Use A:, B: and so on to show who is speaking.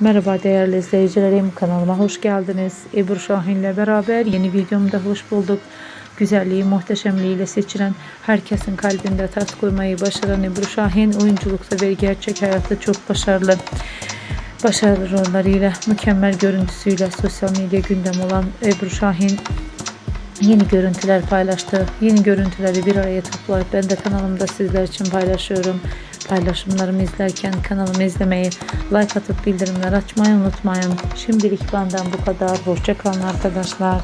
A: Merhaba değerli izleyicilerim kanalıma hoş geldiniz. Ebru Şahin ile beraber yeni videomda hoş bulduk. Güzelliği, muhteşemliğiyle seçilen, herkesin kalbinde tat koymayı başaran Ebru Şahin oyunculukta ve gerçek hayatta çok başarılı. Başarılı rollarıyla, mükemmel görüntüsüyle sosyal medya gündem olan Ebru Şahin yeni görüntüler paylaştı. Yeni görüntüleri bir araya toplayıp ben de kanalımda sizler için paylaşıyorum. Paylaşımlarımı izlerken kanalımı izlemeyi, like atıp bildirimler açmayı unutmayın. Şimdilik benden bu kadar. Hoşçakalın arkadaşlar.